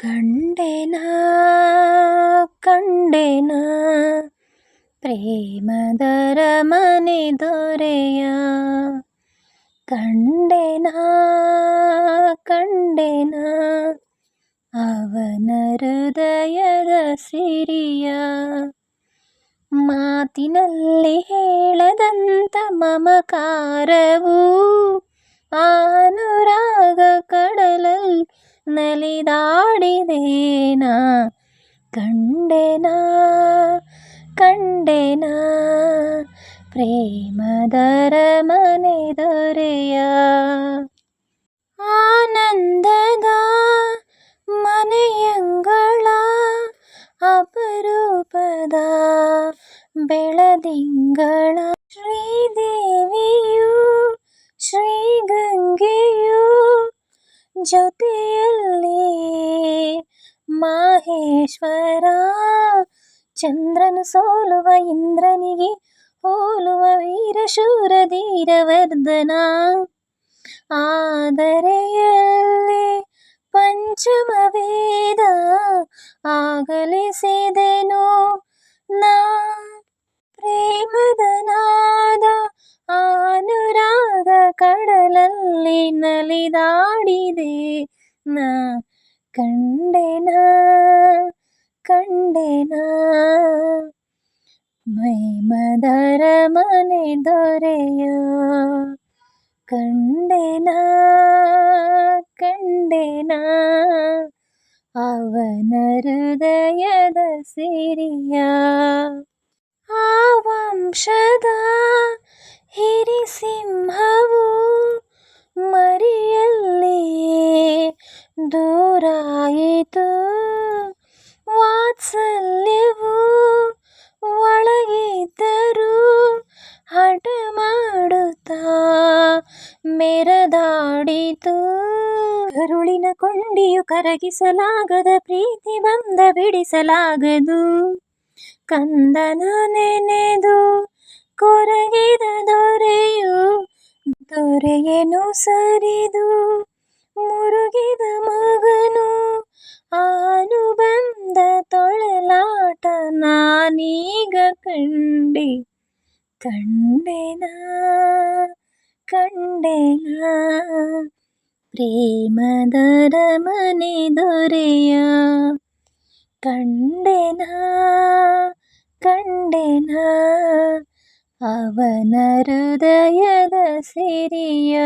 കണ്ടേനാ പ്രേമതര മനി ദൊരയാ കണ്ടേനാ കണ്ടേനാ അവന ഹൃദയ സിരിയ മാതിനല്ലി ഹേളദന്ത മമകാരവൂ ആനുരാ ನಲಿದಾಡಿದೇನಾ ಕಂಡೆನಾ ಕಂಡೆನಾ ಪ್ರೇಮದರ ಮನೆ ದೊರೆಯ ಆನಂದದ ಮನೆಯಂಗಳ ಅಪರೂಪದ ಬೆಳದಿಂಗಳ ಜೊತೆಯಲ್ಲಿ ಮಾಹೇಶ್ವರ ಚಂದ್ರನು ಸೋಲುವ ಇಂದ್ರನಿಗೆ ಹೋಲುವ ವೀರಶೂರ ಧೀರವರ್ಧನ ಆದರೆಯಲ್ಲಿ ಪಂಚಮ ವೇದ ಆಗಲಿಸಿದೆನು ನಾ ಪ್ರೇಮದ കണ്ടേ നാ കണ്ടേനാ കണ്ടേനാ മൈമദരമനെ ദോരയോ കണ്ടേനാ കണ്ടേനാ അവനരുദയ ദിരിയ ആ വംശദ ഹിരി സിംഹവു ಮೆರೆದಾಡಿತು ಕರುಳಿನ ಕೊಂಡಿಯು ಕರಗಿಸಲಾಗದ ಪ್ರೀತಿ ಬಂದ ಬಿಡಿಸಲಾಗದು ಕಂದನ ನೆನೆದು ಕೊರಗಿದ ದೊರೆಯು ದೊರೆಯನು ಸರಿದು ಮುರುಗಿದ ಮಗನು ಆನು ಬಂದ ತೊಳಲಾಟ ನಾನೀಗ ಕಂಡೆ ಕಂಡೆನಾ ಕಂಡೆನ ಪ್ರೇಮದರ ಮನೆ ದೊರೆಯ ಕಂಡೆನ ಕಂಡೆನ ಅವನ ಹೃದಯದ ಸಿರಿಯ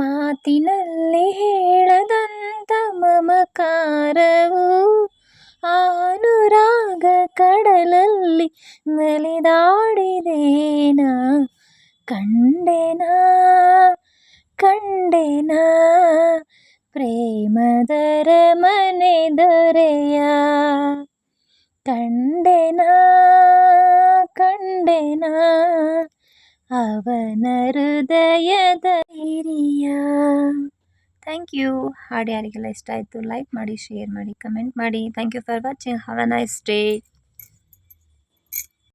ಮಾತಿನಲ್ಲಿ ಹೇಳದಂತ ಮಮಕಾರವು ಕಂಡೆನಾ ಕಂಡೆನಾ ಪ್ರೇಮದರ ಮನೆ ದೊರೆಯ ಕಂಡೆನಾ ಕಂಡೆನಾ ಅವನ ಹೃದಯದ ಹಿರಿಯ ಥ್ಯಾಂಕ್ ಯು ಹಾಡು ಯಾರಿಗೆಲ್ಲ ಇಷ್ಟ ಆಯಿತು ಲೈಕ್ ಮಾಡಿ ಶೇರ್ ಮಾಡಿ ಕಮೆಂಟ್ ಮಾಡಿ thank you for watching have a nice day